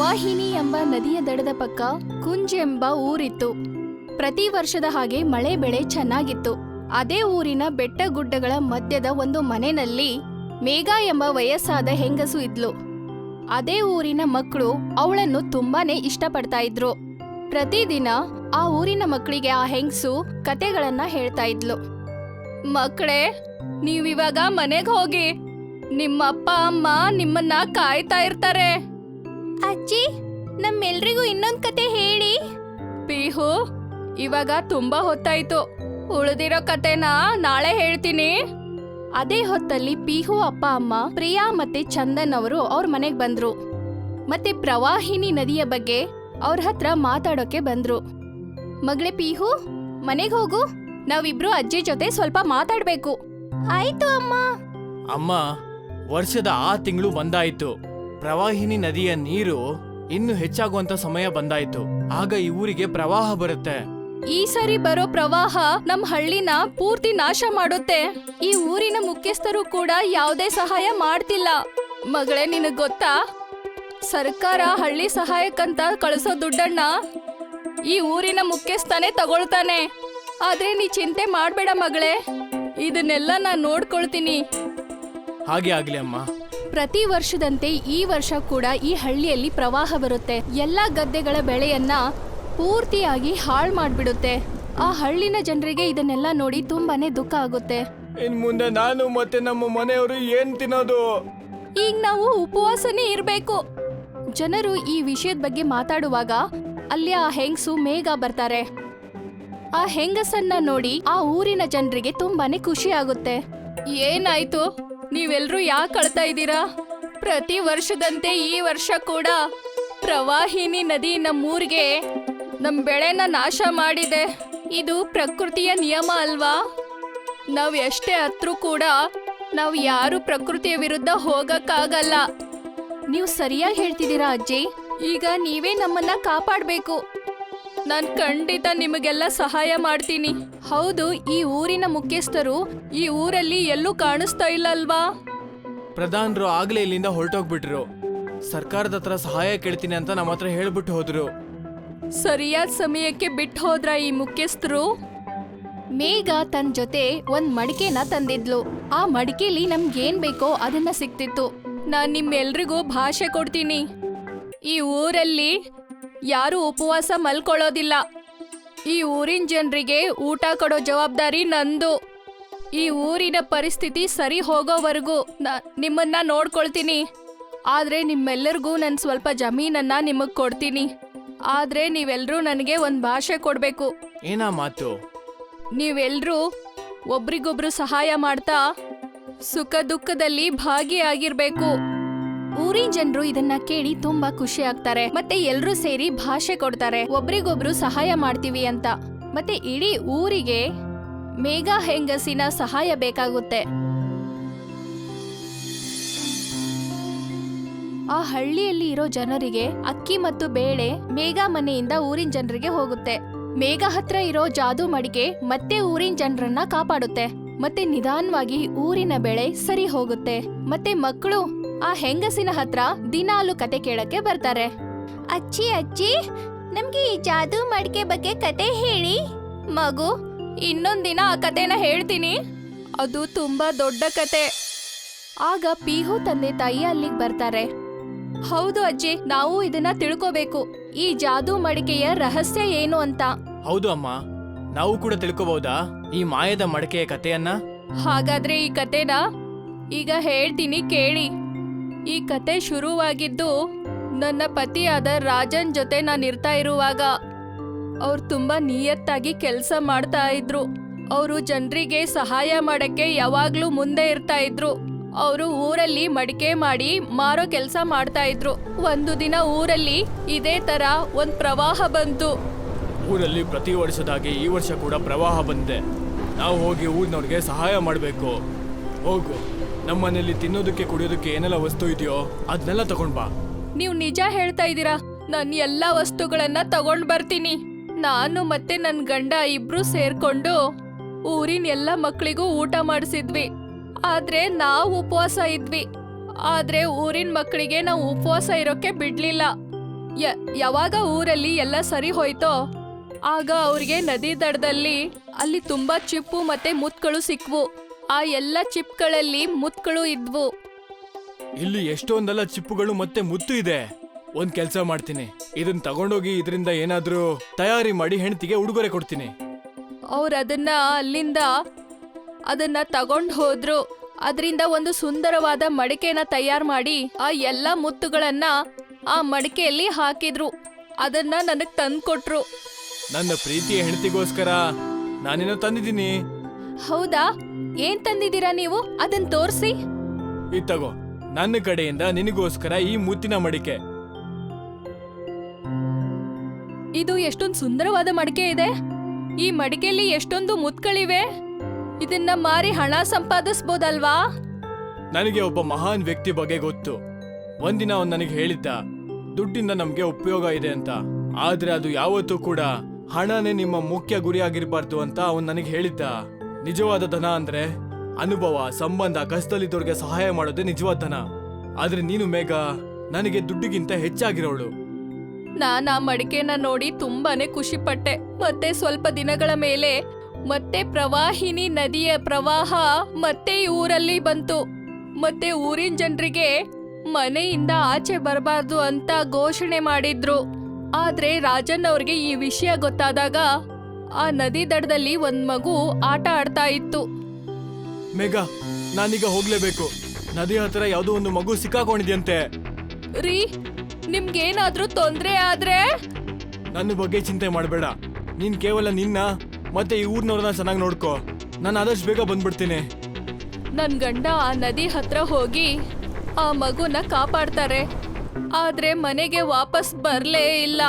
ಪ್ರವಾಹಿನಿ ಎಂಬ ನದಿಯ ದಡದ ಪಕ್ಕ ಕುಂಜ್ ಎಂಬ ಊರಿತ್ತು. ಪ್ರತಿ ವರ್ಷದ ಹಾಗೆ ಮಳೆ ಬೆಳೆ ಚೆನ್ನಾಗಿತ್ತು. ಅದೇ ಊರಿನ ಬೆಟ್ಟ ಗುಡ್ಡಗಳ ಮಧ್ಯದ ಒಂದು ಮನೆಯಲ್ಲಿ ಮೇಘ ಎಂಬ ವಯಸ್ಸಾದ ಹೆಂಗಸು ಇದ್ಲು. ಅದೇ ಊರಿನ ಮಕ್ಕಳು ಅವಳನ್ನು ತುಂಬಾನೇ ಇಷ್ಟಪಡ್ತಾ ಇದ್ರು. ಪ್ರತಿದಿನ ಆ ಊರಿನ ಮಕ್ಕಳಿಗೆ ಆ ಹೆಂಗಸು ಕತೆಗಳನ್ನ ಹೇಳ್ತಾ ಇದ್ಲು. ಮಕ್ಕಳೇ ನೀವಿವಾಗ ಮನೆಗೆ ಹೋಗಿ, ನಿಮ್ಮಪ್ಪ, ಅಮ್ಮ ನಿಮ್ಮನ್ನ ಕಾಯ್ತಾ ಇರ್ತಾರೆ. ಅಜ್ಜಿ ನಮ್ಮೆಲ್ರಿಗೂ ಇನ್ನೊಂದ್ ಕತೆ ಹೇಳಿ. ಪಿಹು ಇವಾಗ ತುಂಬಾ ಹೊತ್ತಾಯ್ತು. ಉಳಿದಿರೋ ಕತೆನ ನಾಳೆ ಹೇಳ್ತೀನಿ. ಅದೇ ಹೊತ್ತಲ್ಲಿ ಪಿಹು ಅಪ್ಪ ಅಮ್ಮ ಪ್ರಿಯಾ ಮತ್ತೆ ಚಂದನ್ ಅವರು ಅವ್ರ ಮನೆಗ್ ಬಂದ್ರು. ಮತ್ತೆ ಪ್ರವಾಹಿನಿ ನದಿಯ ಬಗ್ಗೆ ಅವ್ರ ಹತ್ರ ಮಾತಾಡೋಕೆ ಬಂದ್ರು. ಮಗಳೇ ಪಿಹು ಮನೆಗ್ ಹೋಗು. ನಾವಿಬ್ರು ಅಜ್ಜಿ ಜೊತೆ ಸ್ವಲ್ಪ ಮಾತಾಡ್ಬೇಕು. ಆಯ್ತು ಅಮ್ಮ ಅಮ್ಮ ವರ್ಷದ ಆ ತಿಂಗಳು ಬಂದಾಯ್ತು. ಪ್ರವಾಹಿನಿ ನದಿಯ ನೀರು ಇನ್ನು ಹೆಚ್ಚಾಗುವಂತ ಸಮಯ ಬಂದಾಯ್ತು. ಆಗ ಈ ಊರಿಗೆ ಪ್ರವಾಹ ಬರುತ್ತೆ. ಈ ಸರಿ ಬರೋ ಪ್ರವಾಹ ನಮ್ ಹಳ್ಳಿನ ಪೂರ್ತಿ ನಾಶ ಮಾಡುತ್ತೆ. ಈ ಊರಿನ ಮುಖ್ಯಸ್ಥರು ಕೂಡ ಯಾವುದೇ ಸಹಾಯ ಮಾಡ್ತಿಲ್ಲ. ಮಗಳೇ ನಿನಗ್ ಗೊತ್ತಾ? ಸರ್ಕಾರ ಹಳ್ಳಿ ಸಹಾಯಕ್ಕಂತ ಕಳಿಸೋ ದುಡ್ಡಣ್ಣ ಈ ಊರಿನ ಮುಖ್ಯಸ್ಥನೇ ತಗೊಳ್ತಾನೆ. ಆದ್ರೆ ನೀ ಚಿಂತೆ ಮಾಡ್ಬೇಡ ಮಗಳೇ. ಇದನ್ನೆಲ್ಲ ನಾನ್ ನೋಡ್ಕೊಳ್ತೀನಿ. ಹಾಗೆ ಆಗ್ಲಿ ಅಮ್ಮ. ಪ್ರತಿ ವರ್ಷದಂತೆ ಈ ವರ್ಷ ಕೂಡ ಈ ಹಳ್ಳಿಯಲ್ಲಿ ಪ್ರವಾಹ ಬರುತ್ತೆ. ಎಲ್ಲ ಗದ್ದೆಗಳ ಬೆಳೆಯನ್ನ ಪೂರ್ತಿಯಾಗಿ ಹಾಳು ಮಾಡಿಬಿಡುತ್ತೆ. ಆ ಹಳ್ಳಿನ ಜನರಿಗೆ ಇದನ್ನೆಲ್ಲ ನೋಡಿ ತುಂಬಾನೇ ದುಃಖ ಆಗುತ್ತೆ. ಇನ್ ಮುಂದೆ ನಾನು ಮತ್ತೆ ನಮ್ಮ ಮನೆಯವರು ಏನ್ ತಿನ್ನೋದು? ಈಗ ನಾವು ಉಪವಾಸನೇ ಇರಬೇಕು. ಜನರು ಈ ವಿಷಯದ ಬಗ್ಗೆ ಮಾತಾಡುವಾಗ ಅಲ್ಲಿ ಆ ಹೆಂಗಸು ಮೇಘ ಬರ್ತಾರೆ. ಆ ಹೆಂಗಸನ್ನ ನೋಡಿ ಆ ಊರಿನ ಜನರಿಗೆ ತುಂಬಾನೇ ಖುಷಿ ಆಗುತ್ತೆ. ಏನಾಯ್ತು? ನೀವೆಲ್ರೂ ಯಾಕೆ ಅಳ್ತಾ ಇದ್ದೀರಾ? ಪ್ರತಿ ವರ್ಷದಂತೆ ಈ ವರ್ಷ ಕೂಡ ಪ್ರವಾಹಿನಿ ನದಿ ನಮ್ಮೂರಿಗೆ ನಮ್ಮ ಬೆಳೆನ ನಾಶ ಮಾಡಿದೆ. ಇದು ಪ್ರಕೃತಿಯ ನಿಯಮ ಅಲ್ವಾ? ನಾವು ಎಷ್ಟೇ ಹತ್ರೂ ಕೂಡ ನಾವು ಯಾರು ಪ್ರಕೃತಿಯ ವಿರುದ್ಧ ಹೋಗಕ್ಕಾಗಲ್ಲ. ನೀವು ಸರಿಯಾಗಿ ಹೇಳ್ತಿದ್ದೀರಾ ಅಜ್ಜಿ? ಈಗ ನೀವೇ ನಮ್ಮನ್ನ ಕಾಪಾಡ್ಬೇಕು. ನಾನ್ ಖಂಡಿತ ನಿಮಗೆಲ್ಲ ಸಹಾಯ ಮಾಡ್ತೀನಿ. ಹೌದು ಈ ಊರಿನ ಮುಖ್ಯಸ್ಥರು ಈ ಊರಲ್ಲಿ ಎಲ್ಲೂ ಕಾಣಿಸ್ತಾ ಇಲ್ಲ ಅಲ್ವಾ ಪ್ರಧಾನರು ಆಗ್ಲೇ ಇಲ್ಲಿಂದ ಹೊರಟೋಗ್ಬಿಟ್ರು. ಸರ್ಕಾರದ ಹತ್ರ ಸಹಾಯ ಕೇಳ್ತೀನಿ ಅಂತ ನಮ್ಮ ಹತ್ರ ಹೇಳ್ಬಿಟ್ಟು ಹೋದ್ರು. ಸರಿಯಾದ ಸಮಯಕ್ಕೆ ಬಿಟ್ಟು ಹೋದ್ರ ಈ ಮುಖ್ಯಸ್ಥರು? ಮೇಘ ತನ್ನ ಜೊತೆ ಒಂದ್ ಮಡಿಕೆನ ತಂದಿದ್ಲು. ಆ ಮಡಿಕೆಲಿ ನಮ್ಗೇನ್ ಬೇಕೋ ಅದನ್ನ ಸಿಕ್ತಿತ್ತು. ನಾನ್ ನಿಮ್ಮೆಲ್ರಿಗೂ ಭಾಷೆ ಕೊಡ್ತೀನಿ. ಈ ಊರಲ್ಲಿ ಯಾರು ಉಪವಾಸ ಮಲ್ಕೊಳ್ಳೋದಿಲ್ಲ. ಈ ಊರಿನ ಜನರಿಗೆ ಊಟ ಕೊಡೋ ಜವಾಬ್ದಾರಿ ನಂದು. ಈ ಊರಿನ ಪರಿಸ್ಥಿತಿ ಸರಿ ಹೋಗೋವರೆಗೂ ನಾ- ನಿಮ್ಮನ್ನ ನೋಡ್ಕೊಳ್ತೀನಿ. ಆದ್ರೆ ನಿಮ್ಮೆಲ್ಲರಿಗೂ ನಾನು ಸ್ವಲ್ಪ ಜಮೀನನ್ನ ನಿಮಗ್ ಕೊಡ್ತೀನಿ. ಆದ್ರೆ ನೀವೆಲ್ಲರೂ ನನಗೆ ಒಂದು ಭಾಷೆ ಕೊಡಬೇಕು. ಏನಾ ಮಾತು? ನೀವೆಲ್ರೂ ಒಬ್ರಿಗೊಬ್ರು ಸಹಾಯ ಮಾಡ್ತಾ ಸುಖ ದುಃಖದಲ್ಲಿ ಭಾಗಿಯಾಗಿರ್ಬೇಕು. ಊರಿನ ಜನರು ಇದನ್ನ ಕೇಳಿ ತುಂಬಾ ಖುಷಿ ಆಗ್ತಾರೆ. ಮತ್ತೆ ಎಲ್ಲರೂ ಸೇರಿ ಭಾಷೆ ಕೊಡ್ತಾರೆ. ಒಬ್ರಿಗೊಬ್ರು ಸಹಾಯ ಮಾಡ್ತೀವಿ ಅಂತ. ಮತ್ತೆ ಇಡೀ ಊರಿಗೆ ಮೇಘ ಹೆಂಗಸಿನ ಸಹಾಯ ಬೇಕಾಗುತ್ತೆ. ಆ ಹಳ್ಳಿಯಲ್ಲಿ ಇರೋ ಜನರಿಗೆ ಅಕ್ಕಿ ಮತ್ತು ಬೇಳೆ ಮೇಘ ಮನೆಯಿಂದ ಊರಿನ ಜನರಿಗೆ ಹೋಗುತ್ತೆ. ಮೇಘ ಹತ್ರ ಇರೋ ಜಾದು ಮಡಿಕೆ ಮತ್ತೆ ಊರಿನ ಜನರನ್ನ ಕಾಪಾಡುತ್ತೆ. ಮತ್ತೆ ನಿಧಾನವಾಗಿ ಊರಿನ ಬೆಳೆ ಸರಿ ಹೋಗುತ್ತೆ. ಮತ್ತೆ ಮಕ್ಕಳು ಆ ಹೆಂಗಸಿನ ಹತ್ರ ದಿನಾಲು ಕತೆ ಕೇಳಕ್ಕೆ ಬರ್ತಾರೆ. ಅಜ್ಜಿ ಅಜ್ಜಿ ನಮ್ಗೆ ಈ ಜಾದು ಮಡಿಕೆ ಬಗ್ಗೆ ಕತೆ ಹೇಳಿ. ಮಗು ಇನ್ನೊಂದಿನ ಆ ಕತೆನ ಹೇಳ್ತೀನಿ. ಅದು ತುಂಬಾ ದೊಡ್ಡ ಕತೆ. ಆಗ ಪಿಹು ತಂದೆ ತಾಯಿ ಅಲ್ಲಿಗೆ ಬರ್ತಾರೆ. ಹೌದು ಅಜ್ಜಿ ನಾವು ಇದನ್ನ ತಿಳ್ಕೋಬೇಕು. ಈ ಜಾದು ಮಡಿಕೆಯ ರಹಸ್ಯ ಏನು ಅಂತ. ಹೌದು ಅಮ್ಮ ನಾವು ಕೂಡ ತಿಳ್ಕೋಬಹುದಾ ಈ ಮಾಯದ ಮಡಿಕೆಯ ಕಥೆಯನ್ನ ಹಾಗಾದ್ರೆ ಈ ಕತೆನ ಈಗ ಹೇಳ್ತೀನಿ ಕೇಳಿ. ಈ ಕತೆ ಶುರುವಾಗಿದ್ದು ನನ್ನ ಪತಿಯಾದ ರಾಜನ್ ಜೊತೆ ನಾನು ಇರ್ತಾ ಇರುವಾಗ ಅವ್ರು ತುಂಬಾ ನಿಯತ್ತಾಗಿ ಕೆಲಸ ಮಾಡ್ತಾ ಇದ್ರು. ಅವರು ಜನರಿಗೆ ಸಹಾಯ ಮಾಡಕ್ಕೆ ಯಾವಾಗ್ಲೂ ಮುಂದೆ ಇರ್ತಾ ಇದ್ರು. ಅವರು ಊರಲ್ಲಿ ಮಡಿಕೆ ಮಾಡಿ ಮಾರೋ ಕೆಲಸ ಮಾಡ್ತಾ ಇದ್ರು. ಒಂದು ದಿನ ಊರಲ್ಲಿ ಇದೇ ತರ ಒಂದ್ ಪ್ರವಾಹ ಬಂತು. ಊರಲ್ಲಿ ಪ್ರತಿ ವರ್ಷದಾಗೆ ಈ ವರ್ಷ ಕೂಡ ಪ್ರವಾಹ ಬಂದಿದೆ. ನಾವು ಹೋಗಿ ಊರಿನವ್ರಿಗೆ ಸಹಾಯ ಮಾಡಬೇಕು. ಹೋಗು. ನಮ್ಮನೇಲಿ ತಿನ್ನೋದಕ್ಕೆ ಕುಡಿಯೋದಕ್ಕೆ ಏನೆಲ್ಲ ವಸ್ತು ಇದೆಯೋ ಅದನ್ನೆಲ್ಲ ತಗೊಂಡ್ ಬಾ. ನೀವು ನಿಜ ಹೇಳ್ತಾ ಇದ್ದೀರಾ? ನಾನು ಎಲ್ಲ ವಸ್ತುಗಳನ್ನ ತಗೊಂಡ್ ಬರ್ತೀನಿ. ನಾನು ಮತ್ತೆ ನನ್ನ ಗಂಡ ಇಬ್ರು ಸೇರ್ಕೊಂಡು ಊರಿನ ಎಲ್ಲ ಮಕ್ಕಳಿಗೂ ಊಟ ಮಾಡಿಸಿದ್ವಿ. ಆದ್ರೆ ನಾವು ಉಪವಾಸ ಇದ್ವಿ. ಆದ್ರೆ ಊರಿನ ಮಕ್ಕಳಿಗೆ ನಾವು ಉಪವಾಸ ಇರೋಕೆ ಬಿಡ್ಲಿಲ್ಲ. ಯಾವಾಗ ಊರಲ್ಲಿ ಎಲ್ಲ ಸರಿ ಹೋಯ್ತೋ, ಆಗ ಅವ್ರಿಗೆ ನದಿ ದಡದಲ್ಲಿ ಅಲ್ಲಿ ತುಂಬಾ ಚಿಪ್ಪು ಮತ್ತೆ ಮುತ್ತುಗಳು ಸಿಕ್ವು. ಆ ಎಲ್ಲ ಚಿಪ್ಗಳಲ್ಲಿ ಮುತ್ಗಳು ಇದ್ವು. ಇಲ್ಲಿ ಎಷ್ಟೊಂದೆಲ್ಲ ಚಿಪ್ಪುಗಳು ಮತ್ತೆ ಮುತ್ತು ಇದೆ. ಒಂದ್ ಕೆಲಸ ಮಾಡ್ತೀನಿ. ಇದನ್ನ ತಗೊಂಡೋಗಿ ಇದರಿಂದ ಏನಾದ್ರೂ ತಯಾರಿ ಮಾಡಿ ಹೆಂಡತಿಗೆ ಉಡುಗೊರೆ ಕೊಡ್ತೀನಿ. ಅವ್ರು ಅದನ್ನ ಅಲ್ಲಿಂದ ಅದನ್ನ ತಗೊಂಡು ಹೋದ್ರು. ಅದರಿಂದ ಒಂದು ಸುಂದರವಾದ ಮಡಿಕೆನ ತಯಾರು ಮಾಡಿ ಆ ಎಲ್ಲ ಮುತ್ತುಗಳನ್ನ ಆ ಮಡಿಕೆಯಲ್ಲಿ ಹಾಕಿದ್ರು. ಅದನ್ನ ನನಗ್ ತಂದ್ಕೊಟ್ರು. ನನ್ನ ಪ್ರೀತಿಯ ಹೆಂಡತಿಗೋಸ್ಕರ ನಾನೇನೋ ತಂದಿದ್ದೀನಿ. ಹೌದಾ? ಏನ್ ತಂದಿದ್ದೀರಾ ನೀವು? ಅದನ್ನ ತೋರ್ಸಿ. ಇತ್ತಗೋ ನನ್ನ ಕಡೆಯಿಂದ ನಿನಗೋಸ್ಕರ ಈ ಮುತ್ತಿನ ಮಡಿಕೆ. ಇದು ಎಷ್ಟೊಂದು ಸುಂದರವಾದ ಮಡಿಕೆ ಇದೆ. ಈ ಮಡಿಕೆಯಲ್ಲಿ ಎಷ್ಟೊಂದು ಮುತ್ಗಳಿವೆ ಇದನ್ನ ಮಾರಿ ಹಣ ಸಂಪಾದಿಸ್ಬೋದಲ್ವಾ? ನನಗೆ ಒಬ್ಬ ಮಹಾನ್ ವ್ಯಕ್ತಿ ಬಗ್ಗೆ ಗೊತ್ತು. ಒಂದಿನ ಅವನು ನನಗೆ ಹೇಳಿದ್ದ ದುಡ್ಡಿಂದ ನಮಗೆ ಉಪಯೋಗ ಇದೆ ಅಂತ. ಆದ್ರೆ ಅದು ಯಾವತ್ತೂ ಕೂಡ ಹಣನೇ ನಿಮ್ಮ ಮುಖ್ಯ ಗುರಿಯಾಗಿರ್ಬಾರ್ದು ಅಂತ ಅವನು ನನಗೆ ಹೇಳಿದ್ದ. ನಿಜವಾದ ಧನ ಅಂದ್ರೆ ಅನುಭವ, ಸಂಬಂಧ, ಕಷ್ಟದಲ್ಲಿದ್ದವ್ರಿಗೆ ಸಹಾಯ ಮಾಡೋದೇ ನಿಜವಾದ ಧನ. ಆದ್ರೆ ನೀನು ಮೇಘ, ನನಗೆ ದುಡ್ಡಿಗಿಂತ ಹೆಚ್ಚಾಗಿರೋಳು. ನಾನ್ ಆ ಮಡಿಕೆನ ನೋಡಿ ತುಂಬಾನೇ ಖುಷಿ ಪಟ್ಟೆ ಮತ್ತೆ ಸ್ವಲ್ಪ ದಿನಗಳ ಮೇಲೆ ಮತ್ತೆ ಪ್ರವಾಹಿನಿ ನದಿಯ ಪ್ರವಾಹ ಮತ್ತೆ ಈ ಊರಲ್ಲಿ ಬಂತು. ಮತ್ತೆ ಊರಿನ ಜನರಿಗೆ ಮನೆಯಿಂದ ಆಚೆ ಬರಬಾರ್ದು ಅಂತ ಘೋಷಣೆ ಮಾಡಿದ್ರು. ಆದ್ರೆ ರಾಜನ್ ಅವ್ರಿಗೆ ಈ ವಿಷಯ ಗೊತ್ತಾದಾಗ ಆ ನದಿ ದಡದಲ್ಲಿ ಒಂದ್ ಮಗು ಆಟ ಆಡ್ತಾ ಇತ್ತು. ಮೇಘ ನಾನೀಗ ಹೋಗ್ಲೇಬೇಕು. ನದಿ ಹತ್ರ ಯಾವುದೋ ಒಂದು ಮಗು ಸಿಕ್ಕಾಕೊಂಡಿದ್ಯಂತೆ. ರೀ ನಿಮ್ಗೇನಾದ್ರೂ ತೊಂದ್ರೆ ಆದ್ರೆ? ನನ್ನ ಬಗ್ಗೆ ಚಿಂತೆ ಮಾಡಬೇಡ. ನೀನ್ ಕೇವಲ ನಿನ್ನ ಮತ್ತೆ ಈ ಊರ್ನವ್ರನ್ನ ಚೆನ್ನಾಗಿ ನೋಡ್ಕೋ. ನಾನು ಆದಷ್ಟು ಬೇಗ ಬಂದ್ಬಿಡ್ತೀನಿ. ನನ್ ಗಂಡ ಆ ನದಿ ಹತ್ರ ಹೋಗಿ ಆ ಮಗುನ ಕಾಪಾಡ್ತಾರೆ. ಆದ್ರೆ ಮನೆಗೆ ವಾಪಸ್ ಬರ್ಲೇ ಇಲ್ಲ.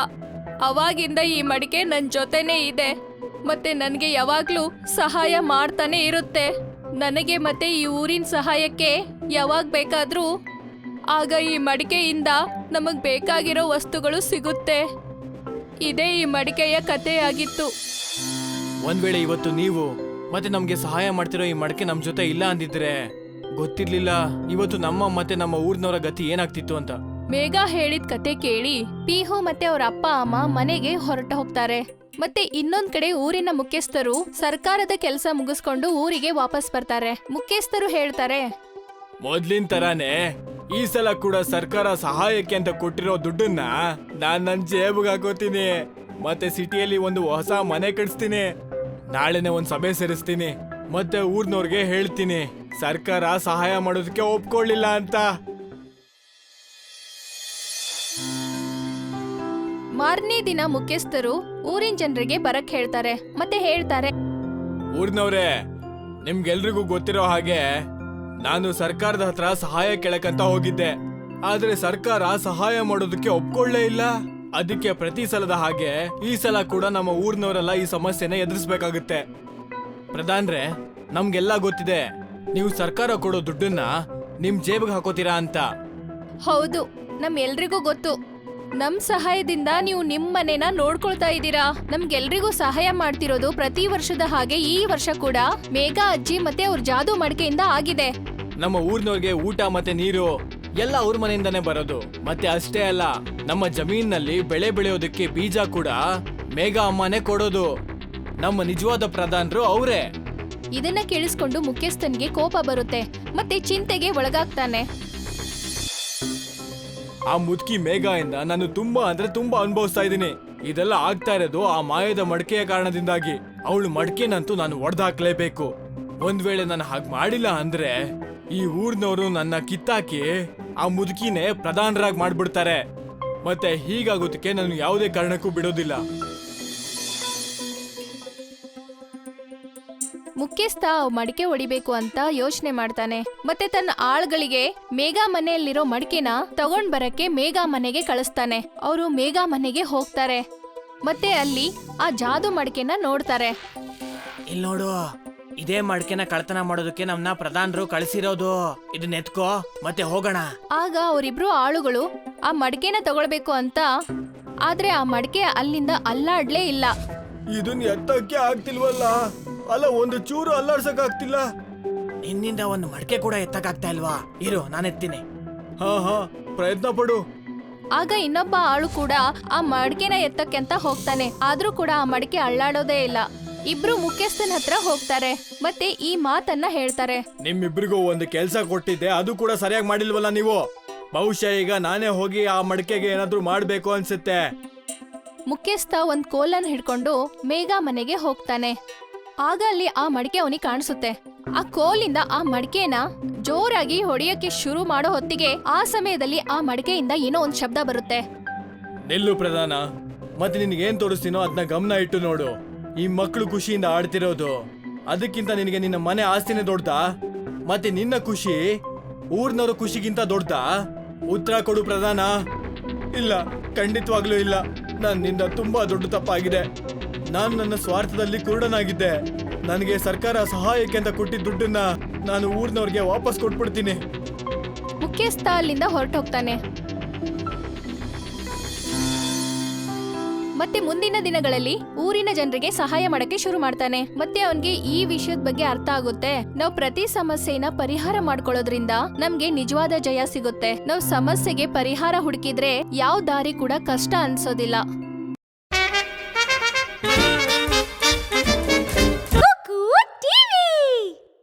ಅವಾಗಿಂದ ಈ ಮಡಿಕೆ ನನ್ ಜೊತೆನೇ ಇದೆ. ಮತ್ತೆ ನನಗೆ ಯಾವಾಗ್ಲೂ ಸಹಾಯ ಮಾಡ್ತಾನೆ ಇರುತ್ತೆ. ನನಗೆ ಮತ್ತೆ ಈ ಊರಿನ ಸಹಾಯಕ್ಕೆ ಯಾವಾಗ ಬೇಕಾದ್ರೂ ಆಗ ಈ ಮಡಿಕೆಯಿಂದ ನಮಗ್ ಬೇಕಾಗಿರೋ ವಸ್ತುಗಳು ಸಿಗುತ್ತೆ. ಇದೇ ಈ ಮಡಿಕೆಯ ಕಥೆಯಾಗಿತ್ತು. ಒಂದ್ ವೇಳೆ ಇವತ್ತು ನೀವು ಮತ್ತೆ ನಮ್ಗೆ ಸಹಾಯ ಮಾಡ್ತಿರೋ ಈ ಮಡಿಕೆ ನಮ್ ಜೊತೆ ಇಲ್ಲ ಅಂದಿದ್ರೆ ಗೊತ್ತಿರ್ಲಿಲ್ಲ ಇವತ್ತು ನಮ್ಮ ಮತ್ತೆ ನಮ್ಮ ಊರಿನವರ ಗತಿ ಏನಾಗ್ತಿತ್ತು ಅಂತ. ಮೇಘ ಹೇಳಿದ ಕತೆ ಕೇಳಿ ಪಿಹು ಮತ್ತೆ ಅವ್ರ ಅಪ್ಪ ಅಮ್ಮ ಮನೆಗೆ ಹೊರಟ ಹೋಗ್ತಾರೆ. ಮತ್ತೆ ಇನ್ನೊಂದ್ ಕಡೆ ಊರಿನ ಮುಖ್ಯಸ್ಥರು ಸರ್ಕಾರದ ಕೆಲಸ ಮುಗಿಸ್ಕೊಂಡು ಊರಿಗೆ ವಾಪಸ್ ಬರ್ತಾರೆ. ಮುಖ್ಯಸ್ಥರು ಹೇಳ್ತಾರೆ. ಮೊದ್ಲಿನ ತರಾನೇ ಈ ಸಲ ಕೂಡ ಸರ್ಕಾರ ಸಹಾಯಕ್ಕೆ ಅಂತ ಕೊಟ್ಟಿರೋ ದುಡ್ಡನ್ನ ನಾನ್ ನನ್ ಜೇಬಿಗೆ ಹಾಕೋತೀನಿ. ಮತ್ತೆ ಸಿಟಿಯಲ್ಲಿ ಒಂದು ಹೊಸ ಮನೆ ಕಟ್ಸ್ತೀನಿ. ನಾಳೆನೆ ಒಂದ್ ಸಭೆ ಸೇರಿಸ್ತೀನಿ. ಮತ್ತೆ ಊರ್ನವ್ರಿಗೆ ಹೇಳ್ತೀನಿ. ಸರ್ಕಾರ ಸಹಾಯ ಮಾಡೋದಕ್ಕೆ ಒಪ್ಕೊಳ್ಳಿಲ್ಲ ಅಂತ. ಮಾರನೇ ದಿನ ಮುಖ್ಯಸ್ಥರು ಊರಿನ ಜನರಿಗೆ ಬರಕ್ ಹೇಳ್ತಾರೆ ಮತ್ತೆ ಹೇಳ್ತಾರೆ. ಊರ್ನವ್ರೆ ನಿಮ್ಗೆಲ್ರಿಗೂ ಗೊತ್ತಿರೋ ಹಾಗೆ ನಾನು ಸರ್ಕಾರದ ಹತ್ರ ಸಹಾಯ ಕೇಳಕಂತ ಹೋಗಿದ್ದೆ. ಆದ್ರೆ ಸರ್ಕಾರ ಸಹಾಯ ಮಾಡೋದಕ್ಕೆ ಒಪ್ಕೊಳ್ಳೇ ಇಲ್ಲ. ಅದಕ್ಕೆ ಪ್ರತಿ ಸಲದ ಹಾಗೆ ಈ ಸಲ ಕೂಡ ನಮ್ಮ ಊರ್ನವರೆಲ್ಲ ಈ ಸಮಸ್ಯೆನ ಎದುರಿಸ್ಬೇಕಾಗುತ್ತೆ. ಪ್ರಧಾನ್ರೆ ನಮ್ಗೆಲ್ಲ ಗೊತ್ತಿದೆ ನೀವು ಸರ್ಕಾರ ಕೊಡೋ ದುಡ್ಡನ್ನ ನಿಮ್ ಜೇಬಿಗೆ ಹಾಕೋತೀರಾ ಅಂತ. ಹೌದು ನಮ್ ಎಲ್ರಿಗೂ ಗೊತ್ತು. ನಮ್ ಸಹಾಯದಿಂದ ನೀವು ನಿಮ್ ಮನೆನ ನೋಡ್ಕೊಳ್ತಾ ಇದ್ದೀರಾ? ನಮ್ಗೆಲ್ರಿಗೂ ಸಹಾಯ ಮಾಡ್ತಿರೋದು ಪ್ರತಿ ವರ್ಷದ ಹಾಗೆ ಈ ವರ್ಷ ಕೂಡ. ಮೇಘ ಅಜ್ಜಿ ಮತ್ತೆ ಅವ್ರ ಜಾದೂ ಮಡಿಕೆಯಿಂದ ಆಗಿದೆ. ನಮ್ಮ ಊರ್ನವ್ರಿಗೆ ಊಟ ಮತ್ತೆ ನೀರು ಎಲ್ಲ ಅವ್ರ ಮನೆಯಿಂದಾನೇ ಬರೋದು. ಮತ್ತೆ ಅಷ್ಟೇ ಅಲ್ಲ ನಮ್ಮ ಜಮೀನಲ್ಲಿ ಬೆಳೆ ಬೆಳೆಯೋದಕ್ಕೆ ಬೀಜ ಕೂಡ ಮೇಘ ಅಮ್ಮನೇ ಕೊಡೋದು. ನಮ್ಮ ನಿಜವಾದ ಪ್ರಧಾನರು ಅವರೇ. ಇದನ್ನ ಕೇಳಿಸ್ಕೊಂಡು ಮುಖ್ಯಸ್ಥನ್ಗೆ ಕೋಪ ಬರುತ್ತೆ. ಮತ್ತೆ ಚಿಂತೆಗೆ ಒಳಗಾಗ್ತಾನೆ. ಆ ಮುದುಕಿ ಮೇಘ ನಾನು ತುಂಬಾ ಅಂದ್ರೆ ತುಂಬಾ ಅನುಭವಿಸ್ತಾ ಇದ್ದೀನಿ. ಇದೆಲ್ಲ ಆಗ್ತಾ ಇರೋದು ಆ ಮಾಯದ ಮಡಕೆಯ ಕಾರಣದಿಂದಾಗಿ. ಅವಳು ಮಡಕೆನಂತೂ ನಾನು ಒಡೆದಾಕ್ಲೇಬೇಕು. ಒಂದ್ ವೇಳೆ ನಾನು ಹಾಗೆ ಮಾಡಿಲ್ಲ ಅಂದ್ರೆ ಈ ಊರ್ನವರು ನನ್ನ ಕಿತ್ತಾಕಿ ಆ ಮುದುಕಿನೇ ಪ್ರಧಾನರಾಗಿ ಮಾಡ್ಬಿಡ್ತಾರೆ. ಮತ್ತೆ ಹೀಗಾಗೋದಕ್ಕೆ ನಾನು ಯಾವುದೇ ಕಾರಣಕ್ಕೂ ಬಿಡೋದಿಲ್ಲ. ಮುಖ್ಯಸ್ಥ ಮಡಿಕೆ ಹೊಡಿಬೇಕು ಅಂತ ಯೋಚನೆ ಮಾಡ್ತಾನೆ. ಮತ್ತೆ ತನ್ನ ಆಳ್ಗಳಿಗೆ ಮೇಘಾ ಮನೆಯಲ್ಲಿರೋ ಮಡಿಕೆನ ತಗೊಂಡ್ ಬರಕ್ಕೆ ಮೇಘಾ ಮನೆಗೆ ಕಳಿಸ್ತಾನೆ. ಅವರು ಮೇಘಾ ಮನೆಗೆ ಹೋಗ್ತಾರೆ. ಮತ್ತೆ ಅಲ್ಲಿ ಆ ಜಾದು ಮಡಿಕೆನ ನೋಡ್ತಾರೆ. ಇಲ್ಲಿ ನೋಡು ಇದೇ ಮಡಿಕೆನ ಕಳ್ತನ ಮಾಡೋದಕ್ಕೆ ನಮ್ನ ಪ್ರಧಾನರು ಕಳಿಸಿರೋದು. ಇದನ್ನ ಎತ್ಕೋ ಮತ್ತೆ ಹೋಗೋಣ. ಆಗ ಅವರಿಬ್ರು ಆಳುಗಳು ಆ ಮಡಿಕೆನ ತಗೊಳ್ಬೇಕು ಅಂತ ಆದ್ರೆ ಆ ಮಡಿಕೆ ಅಲ್ಲಿಂದ ಅಲ್ಲಾಡ್ಲೇ ಇಲ್ಲ. ಇದನ್ನ ಎತ್ತಕ್ಕೆ ಆಗ್ತಿಲ್ವಲ್ಲ? ಅಲ್ಲ ಒಂದು ಚೂರು ಅಲ್ಲಾಡ್ಸಕ್ ಆಗ್ತಿಲ್ಲ ನಿನ್ನಿಂದ ಒಂದು ಮಡಕೆ ಕೂಡ ಎತ್ತಕ್ಕಾಗ್ತಾ ಇಲ್ವಾ? ಇರು ನಾನು ಎತ್ತೀನಿ. ಹಾ ಹಾ ಪ್ರಯತ್ನ ಪಡು. ಆಗ ಇನ್ನೊಬ್ಬ ಆಳು ಕೂಡ ಆ ಮಡಿಕೆನ ಎತ್ತಕ್ಕೆ ಅಂತ ಹೋಗ್ತಾನೆ. ಆದ್ರೂ ಕೂಡ ಆ ಮಡಿಕೆ ಅಳ್ಳಾಡೋದೇ ಇಲ್ಲ. ಇಬ್ರು ಮುಖ್ಯಸ್ಥನ ಹತ್ರ ಹೋಗ್ತಾರೆ. ಮತ್ತೆ ಈ ಮಾತನ್ನ ಹೇಳ್ತಾರೆ. ನಿಮ್ಮಿಬ್ರಿಗೂ ಒಂದು ಕೆಲಸ ಕೊಟ್ಟಿದ್ದೆ. ಅದು ಕೂಡ ಸರಿಯಾಗಿ ಮಾಡಿಲ್ವಲ್ಲ ನೀವು? ಬಹುಶಃ ಈಗ ನಾನೇ ಹೋಗಿ ಆ ಮಡಿಕೆಗೆ ಏನಾದ್ರೂ ಮಾಡ್ಬೇಕು ಅನ್ಸುತ್ತೆ. ಮುಖ್ಯಸ್ಥ ಒಂದ್ ಕೋಲನ್ ಹಿಡ್ಕೊಂಡು ಮೇಘ ಮನೆಗೆ ಹೋಗ್ತಾನೆ. ಆಗ ಅಲ್ಲಿ ಆ ಮಡಿಕೆ ಅವನಿಗೆ ಕಾಣಿಸುತ್ತೆ. ಆ ಕೋಲಿಂದ ಆ ಮಡಿಕೆನ ಜೋರಾಗಿ ಹೊಡೆಯಕ್ಕೆ ಶುರು ಮಾಡೋ ಹೊತ್ತಿಗೆ ಆ ಸಮಯದಲ್ಲಿ ಆ ಮಡಿಕೆಯಿಂದ ಏನೋ ಒಂದು ಶಬ್ದ ಬರುತ್ತೆ. ನಿಲ್ಲು ಪ್ರಧಾನ, ಮತ್ತೆ ನಿನಗೆ ಏನ್ ತೋರಿಸ್ತೀನೋ ಅದನ್ನ ಗಮನ ಇಟ್ಟು ನೋಡು. ಈ ಮಕ್ಕಳು ಖುಷಿಯಿಂದ ಆಡ್ತಿರೋದು. ಅದಕ್ಕಿಂತ ನಿನಗೆ ನಿನ್ನ ಮನೆ ಆಸ್ತಿನೇ ದೊಡ್ಡದಾ? ಮತ್ತೆ ನಿನ್ನ ಖುಷಿ ಊರ್ನವ್ರ ಖುಷಿಗಿಂತ ದೊಡ್ಡದಾ? ಉತ್ತರ ಕೊಡು ಪ್ರಧಾನ. ಇಲ್ಲ, ಖಂಡಿತವಾಗ್ಲೂ ಇಲ್ಲ. ನನ್ನಿಂದ ತುಂಬಾ ದೊಡ್ಡ ತಪ್ಪಾಗಿದೆ. ನಾನು ನನ್ನ ಸ್ವಾರ್ಥದಲ್ಲಿ ಕುರುಡನಾಗಿದ್ದೆ. ನನಗೆ ಸರ್ಕಾರ ಸಹಾಯಕ್ಕೆ ಅಂತ ಕೊಟ್ಟಿದ್ದ ದುಡ್ಡನ್ನ ನಾನು ಊರಿನವ್ರಿಗೆ ವಾಪಸ್ ಕೊಟ್ಬಿಡ್ತೀನಿ. ಮುಖ್ಯಸ್ಥ ಅಲ್ಲಿಂದ ಹೊರಟೋಗ್ತಾನೆ. ಮತ್ತೆ ಮುಂದಿನ ದಿನಗಳಲ್ಲಿ ಊರಿನ ಜನರಿಗೆ ಸಹಾಯ ಮಾಡಕ್ಕೆ ಶುರು ಮಾಡ್ತಾನೆ. ಮತ್ತೆ ಅವನ್ಗೆ ಈ ವಿಷಯದ ಬಗ್ಗೆ ಅರ್ಥ ಆಗುತ್ತೆ. ನಾವು ಪ್ರತಿ ಸಮಸ್ಯೆನ ಪರಿಹಾರ ಮಾಡ್ಕೊಳ್ಳೋದ್ರಿಂದ ನಮ್ಗೆ ನಿಜವಾದ ಜಯ ಸಿಗುತ್ತೆ. ನಾವು ಸಮಸ್ಯೆಗೆ ಪರಿಹಾರ ಹುಡುಕಿದ್ರೆ ಯಾವ ದಾರಿ ಕೂಡ ಕಷ್ಟ ಅನ್ಸೋದಿಲ್ಲ.